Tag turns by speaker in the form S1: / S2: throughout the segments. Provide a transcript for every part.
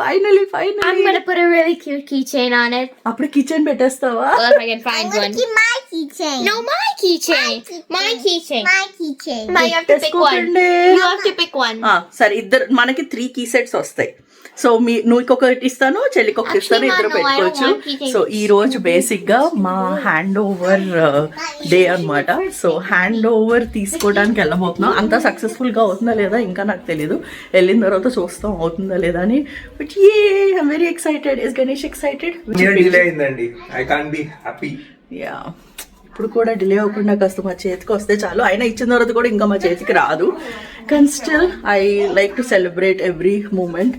S1: Finally
S2: I'm
S1: finally
S2: gonna put a really cute keychain on it.
S1: అప్పుడు kitchen పెట్టేస్తావా
S2: Well, if I can
S3: I'm
S2: find
S3: gonna
S2: one.
S3: keep my keychain.
S2: No, my keychain. My keychain.
S3: My keychain.
S2: My, you have to pick one.
S1: పెట్టేసుకోకండి.
S2: You have to pick one.
S1: ఆ, సరే ఇద్దరు మనకి three key sets వస్తాయి so మీ నువ్వు ఒకటి ఇస్తాను చెల్లికి ఒకటి ఇస్తాను ఇద్దరు పెట్టుకోవచ్చు. సో ఈ రోజు బేసిక్గా మా హ్యాండ్ ఓవర్ డే అన్నమాట. సో హ్యాండ్ ఓవర్ తీసుకోవడానికి వెళ్ళబోతున్నాం. అంత సక్సెస్ఫుల్గా అవుతుందా లేదా ఇంకా నాకు తెలియదు వెళ్ళిన తర్వాత చూస్తాం అవుతుందా లేదా అని. But a I'm very excited is Ganesh excited
S4: delay అయిందండి. I can be happy
S1: yeah ఇప్పుడు కూడా డిలే అవ్వకుండా కాస్త మా చేతికి వస్తే చాలు. అయినా ఇచ్చిన తర్వాత కూడా ఇంకా మా చేతికి రాదు. కానీ still I like to celebrate every moment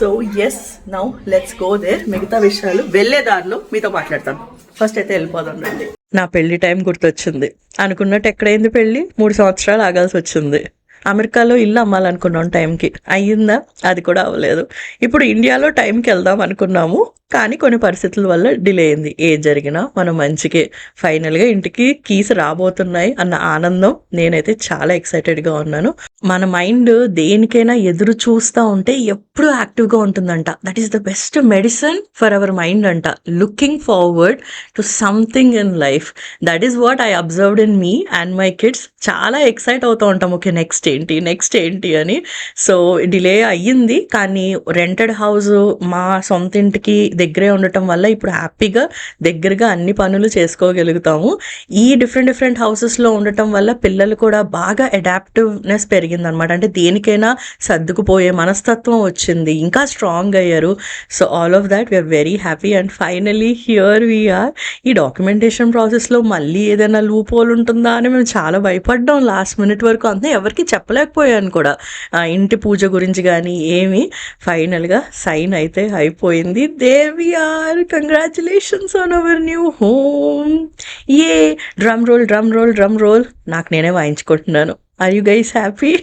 S1: so as now let's go there మిగతా విషయాలు వెళ్ళే దారిలో మీతో మాట్లాడతాను. ఫస్ట్ అయితే వెళ్ళిపోదాం రండి. నా పెళ్ళి టైం గుర్తొచ్చింది. అనుకున్నట్టు ఎక్కడైంది పెళ్ళి? మూడు సంవత్సరాలు ఆగాల్సి వచ్చింది. అమెరికాలో ఇల్లు అమ్మాలనుకున్నాం టైంకి. అయ్యిందా? అది కూడా అవ్వలేదు. ఇప్పుడు ఇండియాలో టైంకి వెళ్దాం అనుకున్నాము. కానీ కొన్ని పరిస్థితుల వల్ల డిలే అయింది. ఏది జరిగినా మన మంచికి. ఫైనల్గా ఇంటికి కీస్ రాబోతున్నాయి అన్న ఆనందం నేనైతే చాలా ఎక్సైటెడ్గా ఉన్నాను. మన మైండ్ దేనికైనా ఎదురు చూస్తూ ఉంటే ఎప్పుడు యాక్టివ్గా ఉంటుందంట. That is the best medicine for our mind అంట. Looking forward to something in life that is what I observed in me and my kids చాలా ఎక్సైట్ అవుతూ ఉంటాం. ఓకే నెక్స్ట్ ఏంటి నెక్స్ట్ ఏంటి అని. సో డిలే అయ్యింది. కానీ రెంటెడ్ హౌస్ మా సొంత ఇంటికి దగ్గరే ఉండటం వల్ల ఇప్పుడు హ్యాపీగా దగ్గరగా అన్ని పనులు చేసుకోగలుగుతాము. ఈ డిఫరెంట్ డిఫరెంట్ హౌసెస్లో ఉండటం వల్ల పిల్లలు కూడా బాగా అడాప్టివ్నెస్ పెరిగింది అనమాట అంటే దేనికైనా సర్దుకుపోయే మనస్తత్వం వచ్చింది. ఇంకా స్ట్రాంగ్ అయ్యారు. So all of that we are very happy and finally here we are ఈ డాక్యుమెంటేషన్ ప్రాసెస్లో మళ్ళీ ఏదైనా లూపోలు ఉంటుందా అని మేము చాలా భయపడ్డాం. లాస్ట్ మినిట్ వరకు అంతా ఎవరికి చెప్పలేకపోయాను కూడా. ఆ ఇంటి పూజ గురించి కానీ ఏమి ఫైనల్గా సైన్ అయితే అయిపోయింది. Devi are congratulations on our new home. A drum roll drum roll drum roll. నాకు నేనే వాయించుకుంటున్నాను. ఆర్ యూ గైస్ హ్యాపీ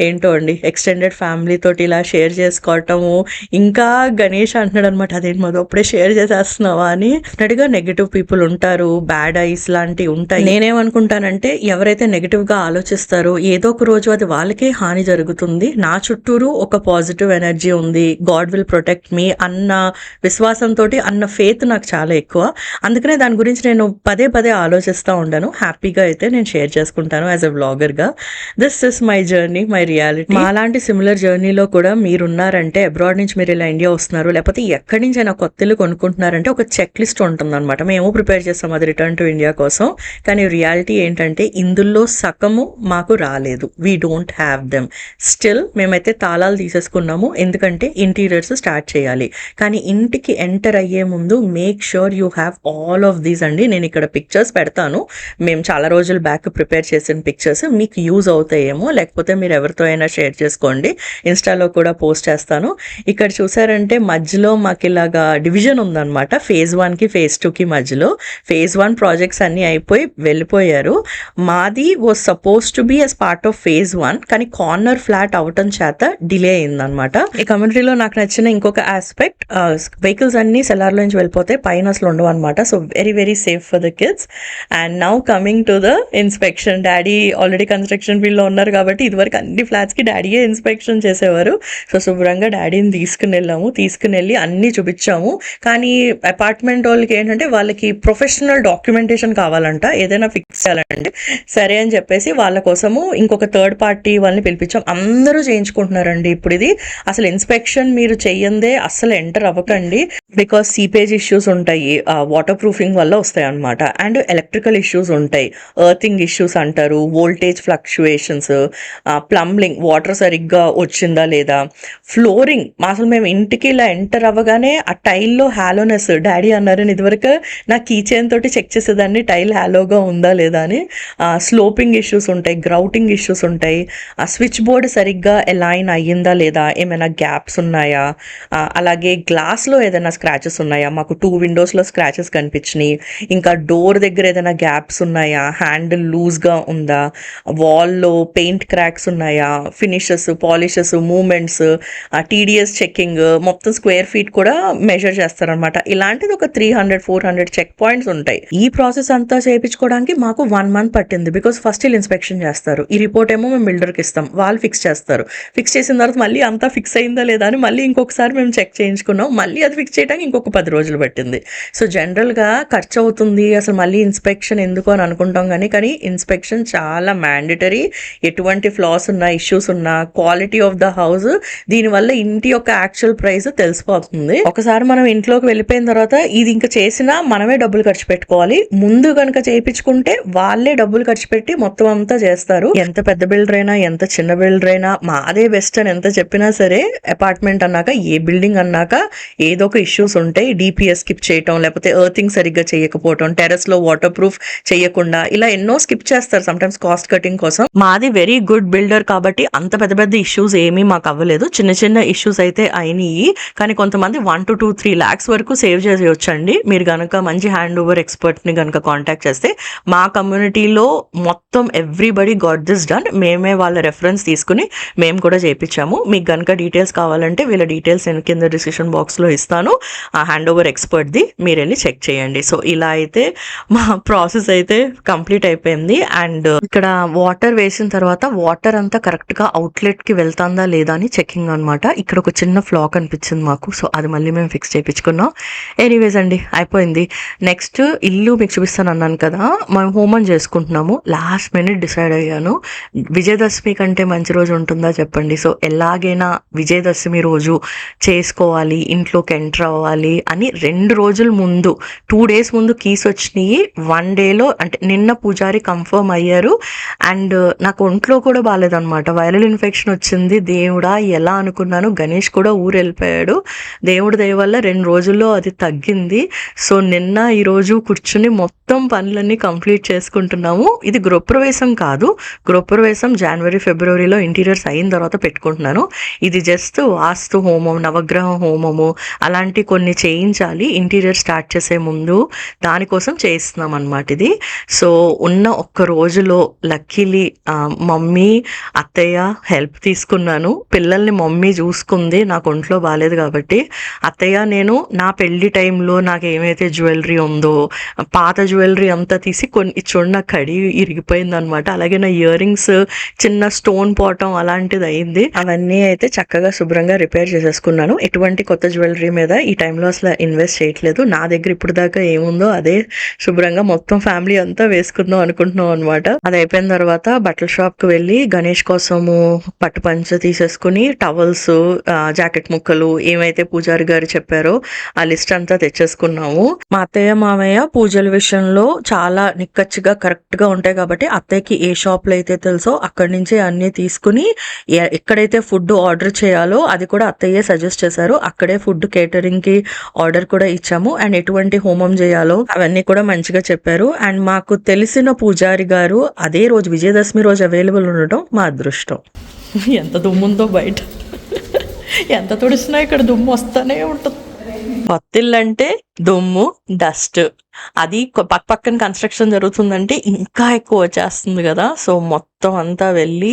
S1: ఏంటో అండి ఎక్స్టెండెడ్ ఫ్యామిలీ తోటి ఇలా షేర్ చేసుకోవటము. ఇంకా గణేష్ అంటున్నాడు అనమాట అదేంటి మాది అప్పుడే షేర్ చేసేస్తున్నావా? అని. డెఫినెట్గా నెగిటివ్ పీపుల్ ఉంటారు బ్యాడ్ ఐస్ లాంటివి ఉంటాయి. నేనేమనుకుంటానంటే ఎవరైతే నెగిటివ్గా ఆలోచిస్తారో ఏదో ఒక రోజు అది వాళ్ళకే హాని జరుగుతుంది. నా చుట్టూరు ఒక పాజిటివ్ ఎనర్జీ ఉంది. గాడ్ విల్ ప్రొటెక్ట్ మీ అన్న విశ్వాసంతో అన్న ఫేత్ నాకు చాలా ఎక్కువ. అందుకనే దాని గురించి నేను పదే పదే ఆలోచిస్తూ ఉండను. హ్యాపీగా అయితే నేను షేర్ చేసుకుంటాను as a బ్లాగర్గా this is my journey my reality మాలాంటి సిమిలర్ జర్నీలో కూడా మీరు ఉన్నారంటే అబ్రాడ్ నుంచి మీరు ఇలా ఇండియా వస్తున్నారు లేకపోతే ఎక్కడి నుంచి అయినా కొత్త ఇల్లు కొనుక్కుంటున్నారంటే ఒక చెక్ లిస్ట్ ఉంటుంది అనమాట మేము ప్రిపేర్ చేస్తాం అది రిటర్న్ టు ఇండియా కోసం. కానీ రియాలిటీ ఏంటంటే ఇందులో సగము మాకు రాలేదు. We don't have them still మేమైతే తాళాలు తీసేసుకున్నాము. ఎందుకంటే ఇంటీరియర్స్ స్టార్ట్ చేయాలి. కానీ ఇంటికి ఎంటర్ అయ్యే ముందు make sure you have all of these అండి. నేను ఇక్కడ పిక్చర్స్ పెడతాను. మేము చాలా రోజులు బ్యాక్ ప్రిపేర్ చేసిన పిక్చర్స్ మీకు యూజ్ అవుతాయేమో లేకపోతే మీరు ఎవరితో అయినా షేర్ చేసుకోండి. ఇన్స్టాలో కూడా పోస్ట్ చేస్తాను. ఇక్కడ చూసారంటే మధ్యలో మాకు ఇలాగా డివిజన్ ఉందన్నమాట. ఫేజ్ వన్కి ఫేజ్ టూకి మధ్యలో. ఫేజ్ వన్ ప్రాజెక్ట్స్ అన్నీ అయిపోయి వెళ్ళిపోయారు. మాది was supposed to be as part of phase one కానీ కార్నర్ ఫ్లాట్ అవటం చేత డిలే అయిందనమాట ఈ కమ్యూనిటీలో నాకు నచ్చిన ఇంకొక ఆస్పెక్ట్ వెహికల్స్ అన్ని సెలార్లో నుంచి వెళ్ళిపోతే పైన అసలు ఉండవు అనమాట so very very safe for the kids and now coming to the inspection daddy already construction ఫీల్డ్లో ఉన్నారు కాబట్టి ఇదివరకు అన్ని ఫ్లాట్స్కి డాడీయే ఇన్స్పెక్షన్ చేసేవారు. సో శుభ్రంగా డాడీని తీసుకుని వెళ్ళాము. తీసుకుని వెళ్ళి అన్నీ చూపించాము. కానీ అపార్ట్మెంట్ వాళ్ళకి ఏంటంటే వాళ్ళకి ప్రొఫెషనల్ డాక్యుమెంటేషన్ కావాలంట. ఏదైనా ఫిక్స్ చేయాలంటే సరే అని చెప్పేసి వాళ్ళ కోసము ఇంకొక థర్డ్ పార్టీ వాళ్ళని పిలిపించాం. అందరూ చేయించుకుంటున్నారండి ఇప్పుడు ఇది. అసలు ఇన్స్పెక్షన్ మీరు చెయ్యందే అసలు ఎంటర్ అవ్వకండి. బికాస్ సీపేజ్ ఇష్యూస్ ఉంటాయి. వాటర్ ప్రూఫింగ్ వల్ల వస్తాయి అనమాట అండ్ ఎలక్ట్రికల్ ఇష్యూస్ ఉంటాయి. ఎర్తింగ్ ఇష్యూస్ అంటారు వోల్టేజ్ ఫ్లక్చుయేషన్స్ ప్లంబ్లింగ్ వాటర్ సరిగ్గా వచ్చిందా లేదా? ఫ్లోరింగ్ అసలు మేము ఇంటికి ఇలా ఎంటర్ అవ్వగానే ఆ టైల్లో హ్యాలోనెస్ డాడీ అన్నారని ఇదివరకు నా కీచైన్ తోటి చెక్ చేసేదాన్ని టైల్ హ్యాలోగా ఉందా లేదా అని. స్లోపింగ్ ఇష్యూస్ ఉంటాయి గ్రౌటింగ్ ఇష్యూస్ ఉంటాయి. ఆ స్విచ్ బోర్డ్ సరిగ్గా ఎలైన్ అయ్యిందా లేదా? ఏమైనా గ్యాప్స్ ఉన్నాయా? అలాగే గ్లాస్లో ఏదైనా స్క్రాచెస్ ఉన్నాయా? మాకు టూ విండోస్లో స్క్రాచెస్ కనిపించినాయి. ఇంకా డోర్ దగ్గర ఏదైనా గ్యాప్స్ ఉన్నాయా? హ్యాండిల్ లూజ్గా ఉందా? వాల్లో పెయింట్ క్రాక్స్ ఉన్నాయా? ఫినిషెస్ పాలిషెస్ మూమెంట్స్ ఆ టీడీఎస్ చెక్కింగ్ మొత్తం స్క్వేర్ ఫీట్ కూడా మెజర్ చేస్తారనమాట ఇలాంటిది ఒక three hundred four hundred check points ఉంటాయి. ఈ ప్రాసెస్ అంతా చేయించుకోవడానికి మాకు వన్ మంత్ పట్టింది బికాస్ ఫస్ట్ వీళ్ళు ఇన్స్పెక్షన్ చేస్తారు. ఈ రిపోర్ట్ ఏమో మేము బిల్డర్కి ఇస్తాం. వాళ్ళు ఫిక్స్ చేస్తారు. ఫిక్స్ చేసిన తర్వాత మళ్ళీ అంతా ఫిక్స్ అయిందా లేదా అని మళ్ళీ ఇంకొకసారి మేము చెక్ చేయించుకున్నాం. మళ్ళీ అది ఫిక్స్ చేయడానికి ఇంకొక పది రోజులు పట్టింది. సో జనరల్గా ఖర్చు అవుతుంది అసలు మళ్ళీ ఇన్స్పెక్షన్ ఎందుకు అని అనుకుంటాం కానీ కానీ ఇన్స్పెక్షన్ చాలా మ్యాండటరీ. ఎటువంటి ఫ్లాస్ ఉన్నా ఇష్యూస్ ఉన్నా క్వాలిటీ ఆఫ్ ద హౌస్ దీనివల్ల ఇంటి యొక్క యాక్చువల్ ప్రైస్ తెలిసిపోతుంది. ఒకసారి మనం ఇంట్లోకి వెళ్ళిపోయిన తర్వాత ఇది ఇంకా చేసినా మనమే డబ్బులు ఖర్చు పెట్టుకోవాలి. ముందు కనుక చేయించుకుంటే వాళ్ళే డబ్బులు ఖర్చు పెట్టి మొత్తం అంతా చేస్తారు. ఎంత పెద్ద బిల్డర్ అయినా ఎంత చిన్న బిల్డర్ అయినా మాదే బెస్ట్ అని ఎంత చెప్పినా సరే అపార్ట్మెంట్ అన్నాక ఏ బిల్డింగ్ అన్నాక ఏదో ఒక ఇష్యూస్ ఉంటాయి డిపిఎస్ స్కిప్ చేయటం లేకపోతే ఎర్తింగ్ సరిగ్గా చేయకపోవటం టెర్రస్లో వాటర్ ప్రూఫ్ చేయకుండా ఇలా ఎన్నో స్కిప్ చేస్తారు సమ్ టైమ్స్ కాస్ట్ కటింగ్ కోసం. మాది వెరీ గుడ్ బిల్డర్ కాబట్టి అంత పెద్ద పెద్ద ఇష్యూస్ ఏమీ మాకు అవ్వలేదు. చిన్న చిన్న ఇష్యూస్ అయితే అయినాయి. కానీ కొంతమంది one two two three lakhs వరకు సేవ్ చేసేయొచ్చండి. మీరు కనుక మంచి హ్యాండ్ ఓవర్ ఎక్స్పర్ట్ని కనుక కాంటాక్ట్ చేస్తే మా కమ్యూనిటీలో మొత్తం ఎవ్రీబడి గాట్ దిస్ డన్ మేమే వాళ్ళ రెఫరెన్స్ తీసుకుని మేము కూడా చేయించాము మీకు కనుక డీటెయిల్స్ కావాలంటే వీళ్ళ డీటెయిల్స్ నేను కింద డిస్క్రిప్షన్ బాక్స్లో ఇస్తాను. ఆ హ్యాండ్ ఓవర్ ఎక్స్పర్ట్ది మీరు వెళ్ళి చెక్ చేయండి. సో ఇలా అయితే మా ప్రాసెస్ అయితే కంప్లీట్ అయిపోయింది అండ్ ఇక్కడ వాటర్ వేసిన తర్వాత వాటర్ అంతా కరెక్ట్గా అవుట్లెట్కి వెళ్తుందా లేదా అని చెకింగ్ అనమాట ఇక్కడ ఒక చిన్న ఫ్లా కనిపించింది మాకు. సో అది మళ్ళీ మేము ఫిక్స్ చేయించుకున్నాం. ఎనీవేస్ అండి అయిపోయింది. నెక్స్ట్ ఇల్లు మీకు చూపిస్తాను అన్నాను కదా. మేము హోమం చేసుకుంటున్నాము. లాస్ట్ మినిట్ డిసైడ్ అయ్యాను. విజయదశమి కంటే మంచి రోజు ఉంటుందా చెప్పండి. సో ఎలాగైనా విజయదశమి రోజు చేసుకోవాలి ఇంట్లోకి ఎంటర్ అవ్వాలి అని రెండు రోజుల ముందు టూ డేస్ ముందు కీస్ వచ్చినాయి. వన్ డేలో అంటే నిన్న పూజారి కన్ఫర్మ్ అయ్యారు. అండ్ uh, నాకు ఒంట్లో కూడా బాగాలేదనమాట వైరల్ ఇన్ఫెక్షన్ వచ్చింది. దేవుడా ఎలా అనుకున్నాను? గణేష్ కూడా ఊరు వెళ్ళిపోయాడు. దేవుడి దయ వల్ల రెండు రోజుల్లో అది తగ్గింది. సో నిన్న ఈరోజు కూర్చుని మొత్తం పనులన్నీ కంప్లీట్ చేసుకుంటున్నాము. ఇది గృహప్రవేశం కాదు. గృహప్రవేశం జనవరి ఫిబ్రవరిలో ఇంటీరియర్స్ అయిన తర్వాత పెట్టుకుంటున్నాను. ఇది జస్ట్ వాస్తు హోమం నవగ్రహ హోమము అలాంటి కొన్ని చేయించాలి. ఇంటీరియర్ స్టార్ట్ చేసే ముందు దానికోసం చేయిస్తున్నాం అనమాట ఇది. సో ఉన్న ఒక్క రోజులో లక్కీలీ మమ్మీ అత్తయ్య హెల్ప్ తీసుకున్నాను. పిల్లల్ని మమ్మీ చూసుకుంది నాకు ఒంట్లో బాగాలేదు కాబట్టి. అత్తయ్య నేను నా పెళ్ళి టైంలో నాకు ఏమైతే జ్యువెలరీ ఉందో పాత జ్యువెలరీ అంతా తీసి కొన్ని చూడండి నా కడి ఇరిగిపోయింది అనమాట అలాగే నా ఇయర్ రింగ్స్ చిన్న స్టోన్ పోవటం అలాంటిది అయింది. అవన్నీ అయితే చక్కగా శుభ్రంగా రిపేర్ చేసేసుకున్నాను. ఎటువంటి కొత్త జ్యువెలరీ మీద ఈ టైంలో అసలు ఇన్వెస్ట్ చేయట్లేదు. నా దగ్గర ఇప్పుడు దాకా ఏముందో అదే శుభ్రంగా మొత్తం ఫ్యామిలీ అంతా వేసుకుందాం అనుకుంటున్నాం అనమాట అది అయిపోయిన తర్వాత బట్టల షాప్కు వెళ్ళి గణేష్ కోసము పట్టు పంచ తీసేసుకుని టవల్స్ జాకెట్ ముక్కలు ఏమైతే పూజారి గారు చెప్పారో ఆ లిస్ట్ అంతా తెచ్చేసుకున్నాము. మా అత్తయ్య మామయ్య పూజల విషయంలో చాలా నిక్కచ్చిగా కరెక్ట్గా ఉంటాయి కాబట్టి అత్తయ్యకి ఏ షాప్లో అయితే తెలుసో అక్కడి నుంచి అన్ని తీసుకుని ఎ- ఎక్కడైతే ఫుడ్ ఆర్డర్ చేయాలో అది కూడా అత్తయ్య సజెస్ట్ చేశారు. అక్కడే ఫుడ్ కేటరింగ్కి ఆర్డర్ కూడా ఇచ్చాము. అండ్ ఎటువంటి హోమం చేయాలో అవన్నీ కూడా మంచిగా చెప్పారు. అండ్ మాకు తెలిసిన పూజారి గారు అదే రోజు విజయదశమి రోజు అవైలబుల్ ఉండటం మా అదృష్టం. ఎంత దుమ్ముందో బయట. ఎంత తుడిసినా ఇక్కడ దుమ్ము వస్తానే ఉంటుంది. అంటే దుమ్ము డస్ట్. అది పక్క పక్కన కన్స్ట్రక్షన్ జరుగుతుందంటే ఇంకా ఎక్కువ వచ్చేస్తుంది కదా. సో మొత్తం అంతా వెళ్ళి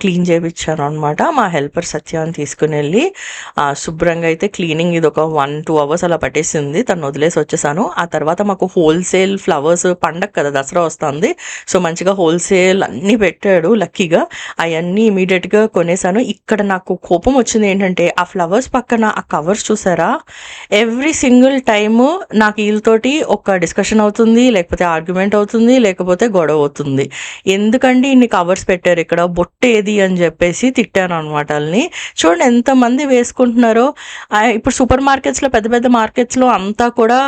S1: క్లీన్ చేయించాను అనమాట మా హెల్పర్ సత్యాన్ని తీసుకుని వెళ్ళి శుభ్రంగా అయితే క్లీనింగ్ ఇది ఒక వన్ టూ అవర్స్ అలా పట్టేసింది. తను వదిలేసి వచ్చేసాను. ఆ తర్వాత మాకు హోల్సేల్ ఫ్లవర్స్ పండగ కదా దసరా వస్తుంది. సో మంచిగా హోల్సేల్ అన్నీ పెట్టాడు లక్కీగా. అవన్నీ ఇమీడియట్గా కొనేసాను. ఇక్కడ నాకు కోపం వచ్చింది ఏంటంటే ఆ ఫ్లవర్స్ పక్కన ఆ కవర్స్ చూసారా? ఎవ్రీ సింగిల్ టైము నాకు వీళ్ళతోటి ఒక డిస్కషన్ అవుతుంది లేకపోతే ఆర్గ్యుమెంట్ అవుతుంది లేకపోతే గొడవ అవుతుంది. ఎందుకండి ఇన్ని కవర్స్ పెట్టారు ఇక్కడ? బొట్టేది ఏది అని చెప్పేసి తిట్టాను అనమాట వాళ్ళని. చూడండి ఎంతమంది వేసుకుంటున్నారో. ఇప్పుడు సూపర్ మార్కెట్స్లో పెద్ద పెద్ద మార్కెట్స్లో అంతా కూడా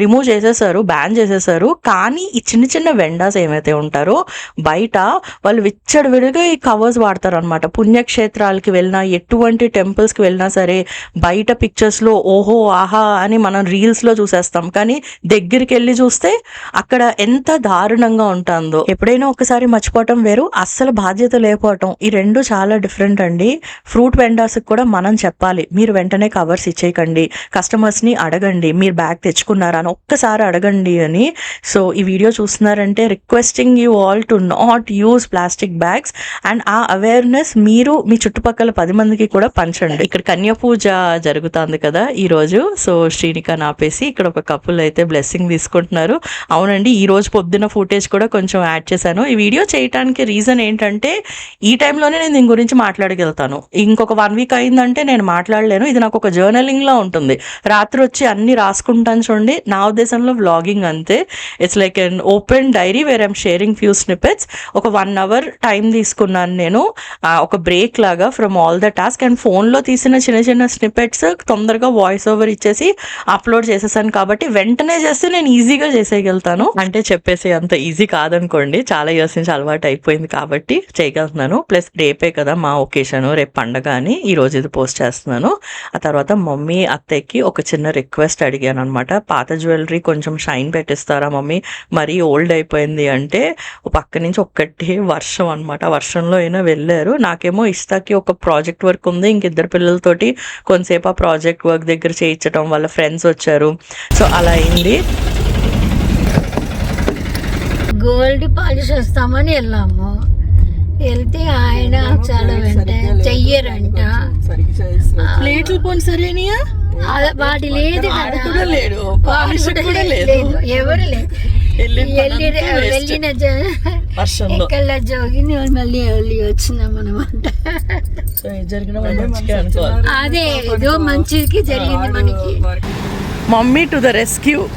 S1: రిమూవ్ చేసేసారు బ్యాన్ చేసేసారు. కానీ ఈ చిన్న చిన్న వెండాస్ ఏమైతే ఉంటారో బయట వాళ్ళు విచ్చడివిడిగా ఈ కవర్స్ వాడతారనమాట. పుణ్యక్షేత్రాలకి వెళ్ళినా ఎటువంటి టెంపుల్స్కి వెళ్ళినా సరే బయట పిక్చర్స్లో ఓహో ఆహా అని మనం రీల్స్లో చూసేస్తాం. కానీ దగ్గరికి వెళ్ళి చూస్తే అక్కడ ఎంత దారుణంగా ఉంటుందో. ఎప్పుడైనా ఒకసారి మర్చిపోవటం వేరు అస్సలు బాధ్యత లేకపోవటం. ఈ రెండు చాలా డిఫరెంట్ అండి. ఫ్రూట్ వెండర్స్ కూడా మనం చెప్పాలి మీరు వెంటనే కవర్స్ ఇచ్చేయకండి. కస్టమర్స్ని అడగండి మీరు బ్యాగ్ తెచ్చుకున్నారా అని ఒక్కసారి అడగండి అని. సో ఈ video చూస్తున్నారంటే requesting you all to not use plastic bags and uh awareness మీరు మీ చుట్టుపక్కల పది మందికి కూడా పంచండి. ఇక్కడ కన్య పూజ జరుగుతుంది కదా ఈరోజు. సో శ్రీనిక నాపేసి ఇక్కడ ఒక కపుల్ అయితే బ్లెస్సింగ్ చేసుకుంటున్నారు అవునండి ఈ రోజు పొద్దున ఫుటేజ్ కూడా కొంచెం యాడ్ చేశాను. ఈ వీడియో చేయడానికి రీజన్ ఏంటంటే ఈ టైంలోనే నేను దీని గురించి మాట్లాడగలుగుతాను. ఇంకొక వన్ వీక్ అయిందంటే నేను మాట్లాడలేను. ఇది నాకు ఒక జర్నలింగ్ లా ఉంటుంది. రాత్రి వచ్చి అన్ని రాసుకుంటాను చూడండి. నా ఉద్దేశంలో వ్లాగింగ్ అంతే. It's like an open diary where I'm sharing few snippets ఒక వన్ అవర్ టైం తీసుకున్నాను నేను. ఒక బ్రేక్ లాగా from all the task and ఫోన్లో తీసిన చిన్న చిన్న స్నిపెట్స్ తొందరగా వాయిస్ ఓవర్ ఇచ్చేసి అప్లోడ్ చేసేసాను. కాబట్టి వెంటనే చేస్తే నేను ఈజీగా చేసేయగలుగుతాను. అంటే చెప్పేసి అంత ఈజీ కాదనుకోండి. చాలా ఇయర్స్ నుంచి అలవాటు అయిపోయింది కాబట్టి చేయగలుగుతున్నాను. ప్లస్ రేపే కదా మా ఒకేషన్ రేపు పండగ అని ఈ రోజు ఇది పోస్ట్ చేస్తున్నాను. ఆ తర్వాత మమ్మీ అత్తయ్యకి ఒక చిన్న రిక్వెస్ట్ అడిగాను అనమాట పాత జ్యువెలరీ కొంచెం షైన్ పెట్టిస్తారా మమ్మీ? మరీ ఓల్డ్ అయిపోయింది అంటే పక్క నుంచి ఒక్కటి వర్షం అనమాట వర్షంలో అయినా వెళ్ళారు. నాకేమో ఇస్తాకి ఒక ప్రాజెక్ట్ వర్క్ ఉంది. ఇంక ఇద్దరు పిల్లలతోటి కొంతసేపు ఆ ప్రాజెక్ట్ వర్క్ దగ్గర చేయించడం వాళ్ళ ఫ్రెండ్స్ వచ్చారు. సో అలా అయింది.
S3: గోల్డ్ పాలిష్ వస్తామని వెళ్ళాము. వెళ్తే ఆయన చాలా వెంట చెయ్యరంట.
S1: ప్లేట్లు పోని సరేనియా
S3: వాటి లేదు
S1: కూడా లేడు. పాలిష్
S3: కూడా లేదు.
S1: లేదు.
S3: ఎవరు లేదు
S1: వెళ్ళిన
S3: వెళ్ళి
S1: పనంతా waste.
S3: వెళ్ళిన జ-
S1: వర్షంలో.
S3: ఎక్కడ జోగి మళ్ళీ వెళ్ళి వచ్చినాం అనమాట అదే ఏదో మంచికి జరిగింది మనకి.
S1: Mummy to the rescue.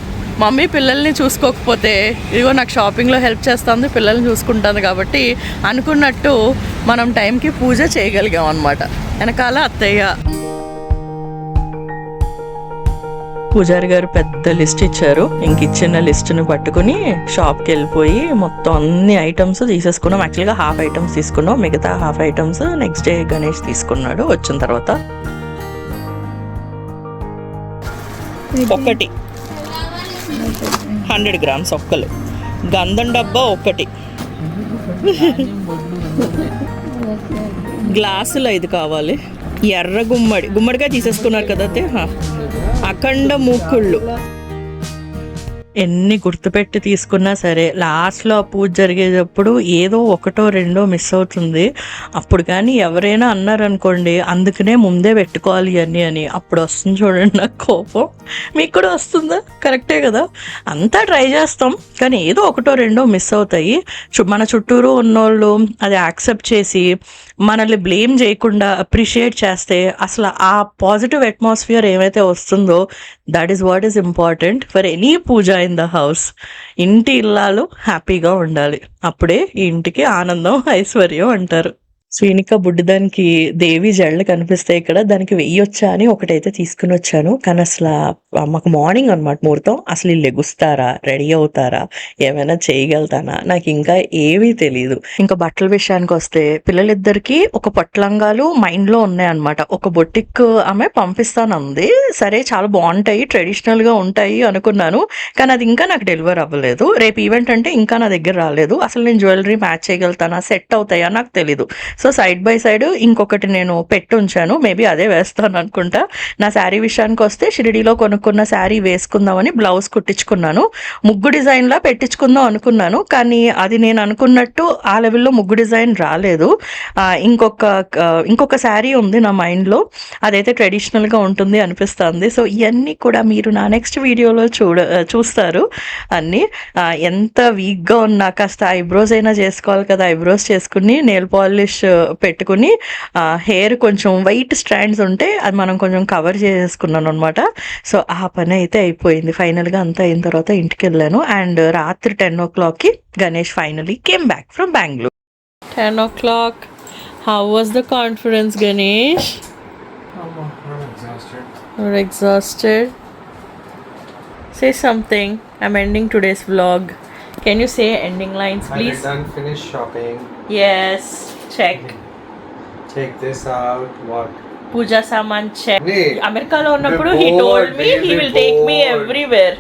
S1: Mummy పిల్లల్ని చూసుకోకపోతే ఇదిగో నాకు షాపింగ్లో హెల్ప్ చేస్తుంది పిల్లల్ని చూసుకుంటుంది కాబట్టి అనుకున్నట్టు మనం టైంకి పూజ చేయగలిగాం అనమాట వెనకాల అత్తయ్య. పూజారి గారు పెద్ద లిస్ట్ ఇచ్చారు. ఇంక ఇచ్చిన లిస్ట్ని పట్టుకుని షాప్కి వెళ్ళిపోయి మొత్తం అన్ని ఐటమ్స్ తీసేసుకున్నాం. యాక్చువల్గా హాఫ్ ఐటమ్స్ తీసుకున్నాం. మిగతా half items next day Ganesh తీసుకున్నాడు. వచ్చిన తర్వాత ఒకటి. హండ్రెడ్ గ్రామ్స్ ఒక్కలు. గంధం డబ్బా ఒకటి గ్లాసులు ఐదు కావాలి. ఎర్ర గుమ్మడి. గుమ్మడిగా తీసేసుకున్నారు కదా అతే అఖండ మూకుళ్ళు. ఎన్ని గుర్తుపెట్టి తీసుకున్నా సరే లాస్ట్లో ఆ పూజ జరిగేటప్పుడు ఏదో ఒకటో రెండో మిస్ అవుతుంది. అప్పుడు కానీ ఎవరైనా అన్నారనుకోండి అందుకనే ముందే పెట్టుకోవాలి అని అని. అప్పుడు వస్తుంది చూడండి నాకు కోపం. మీకు కూడా వస్తుందా? కరెక్టే కదా? అంతా ట్రై చేస్తాం. కానీ ఏదో ఒకటో రెండో మిస్ అవుతాయి. మన చుట్టూరు ఉన్నోళ్ళు అది యాక్సెప్ట్ చేసి మనల్ని బ్లేమ్ చేయకుండా అప్రిషియేట్ చేస్తే అసలు ఆ పాజిటివ్ అట్మాస్ఫియర్ ఏమైతే వస్తుందో that is what is important for any puja in the house ఇంటి ఇల్లాలు హ్యాపీగా ఉండాలి. అప్పుడే ఈ ఇంటికి ఆనందం ఐశ్వర్యం అంటారు. శ్రీనిక బుడ్డిదానికి దేవి జడలు కనిపిస్తాయి ఇక్కడ. దానికి వెయ్యొచ్చా అని ఒకటైతే తీసుకుని వచ్చాను. కానీ అసలు మాకు మార్నింగ్ అనమాట ముహూర్తం. అసలు వీళ్ళు లెగుస్తారా? రెడీ అవుతారా? ఏమైనా చేయగలుగుతానా? నాకు ఇంకా ఏమీ తెలియదు ఇంకా బట్టల విషయానికి వస్తే పిల్లలిద్దరికి ఒక పట్లంగాలు మైండ్లో ఉన్నాయన్నమాట ఒక బొటిక్ ఆమె పంపిస్తానంది. సరే చాలా బాగుంటాయి. ట్రెడిషనల్గా ఉంటాయి అనుకున్నాను. కానీ అది ఇంకా నాకు డెలివర్ అవ్వలేదు. రేపు ఈవెంట్ అంటే ఇంకా నా దగ్గర రాలేదు. అసలు నేను జ్యువెలరీ మ్యాచ్ చేయగలుగుతానా? సెట్ అవుతాయా? నాకు తెలీదు. సో సైడ్ బై సైడ్ ఇంకొకటి నేను పెట్టి ఉంచాను. మేబీ అదే వేస్తాను అనుకుంటా. నా శారీ విషయానికి వస్తే షిరిడీలో కొనుక్కున్న శారీ వేసుకుందామని బ్లౌజ్ కుట్టించుకున్నాను. ముగ్గు డిజైన్లా పెట్టించుకుందాం అనుకున్నాను. కానీ అది నేను అనుకున్నట్టు ఆ లెవెల్లో ముగ్గు డిజైన్ రాలేదు. ఇంకొక ఇంకొక శారీ ఉంది నా మైండ్లో అదైతే ట్రెడిషనల్గా ఉంటుంది అనిపిస్తుంది. సో ఇవన్నీ కూడా మీరు నా నెక్స్ట్ వీడియోలో చూడ చూస్తారు అన్ని. ఎంత వీక్గా ఉన్నా కాస్త ఐబ్రోస్ అయినా చేసుకోవాలి కదా. ఐబ్రోస్ చేసుకుని నెయిల్ పాలిష్ పెట్టుకుని హెయిర్ కొంచెం వైట్ స్ట్రాండ్స్ ఉంటే అది మనం కొంచెం కవర్ చేసుకున్నాను అనమాట సో ఆ పని అయితే అయిపోయింది ఫైనల్గా అంతా అయిన తర్వాత ఇంటికి వెళ్ళాను అండ్ రాత్రి టెన్ ఓ క్లాక్కి Ganesh finally came back from Bengaluru ten o'clock how was the conference Ganesh You're exhausted. Say something. I'm ending today's vlog. Can you say ending lines,
S4: Are you
S1: please?
S4: done finished shopping?
S1: Yes. Check.
S4: Check this out. What?
S1: Puja సామాన్ check. అమెరికాలో ఉన్నప్పుడు he told me he will take me. Everywhere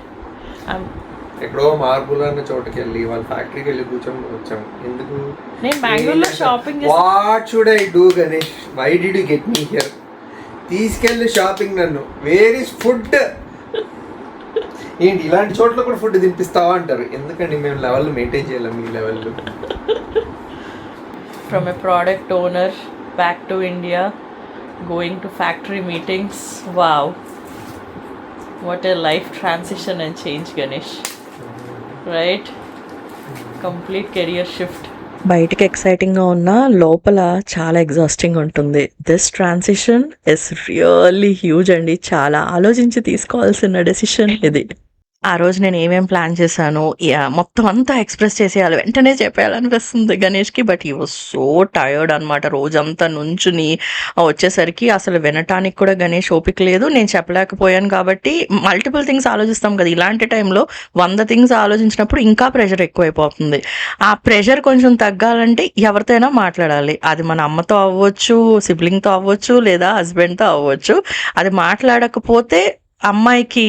S4: ఎక్కడో marble అన్న చోటుకి వెళ్ళి వాళ్ళ ఫ్యాక్టరీకి వెళ్ళి కూర్చొని వచ్చాం ఎందుకు
S1: నేను బెంగళూరులో shopping
S4: what should I do Ganesh why did you get me here తీసుకెళ్ళి షాపింగ్ నన్ను వేర్ ఇస్ ఫుడ్ ఏంటి ఇలాంటి చోట్ల కూడా ఫుడ్ తినిపిస్తావా అంటారు ఎందుకండి మేము లెవెల్ మెయింటైన్ చేయలేం మీ level
S1: from a product owner back to India, going to factory meetings. Wow. What a life transition and change, Ganesh. Right? Complete career shift. బయటికి ఎక్సైటింగ్గా ఉన్న లోపల చాలా ఎగ్జాస్టింగ్ ఉంటుంది this transition is really huge అండి చాలా ఆలోచించి తీసుకోవాల్సిన డెసిషన్ ఇది ఆ రోజు నేను ఏమేం ప్లాన్ చేశాను యా, మొత్తం అంతా ఎక్స్ప్రెస్ చేసేయాలి. వెంటనే చెప్పేయాలనిపిస్తుంది గణేష్కి but he was so tired అనమాట రోజంతా నుంచుని వచ్చేసరికి అసలు వినటానికి కూడా గణేష్ ఓపిక లేదు. నేను చెప్పలేకపోయాను కాబట్టి మల్టిపుల్ థింగ్స్ ఆలోచిస్తాం కదా. ఇలాంటి టైంలో వంద థింగ్స్ ఆలోచించినప్పుడు ఇంకా ప్రెషర్ ఎక్కువైపోతుంది. ఆ ప్రెషర్ కొంచెం తగ్గాలంటే ఎవరితో అయినా మాట్లాడాలి. అది మన అమ్మతో అవ్వచ్చు సిబ్లింగ్తో అవ్వచ్చు లేదా హస్బెండ్తో అవ్వచ్చు. అది మాట్లాడకపోతే అమ్మాయికి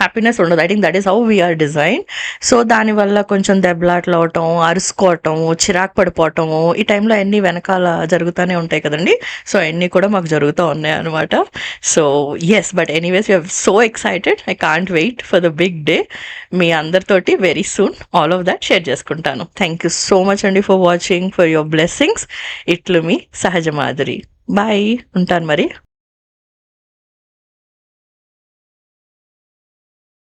S1: హ్యాపీనెస్ ఉండదు. I think that is how we're design so దానివల్ల కొంచెం దెబ్బలాట్లు అవటం అరుసుకోవటం చిరాకు పడిపోవటము ఈ టైంలో అన్ని వెనకాల జరుగుతూనే ఉంటాయి కదండి. సో అన్నీ కూడా మాకు జరుగుతూ ఉన్నాయి అనమాట so yes but anyways you so excited I can't wait for the big day మీ అందరితోటి very soon all of that share చేసుకుంటాను. థ్యాంక్ యూ సో మచ్ అండి for watching for your blessings ఇట్లు మీ సహజ మాదిరి బాయ్ ఉంటాను మరి.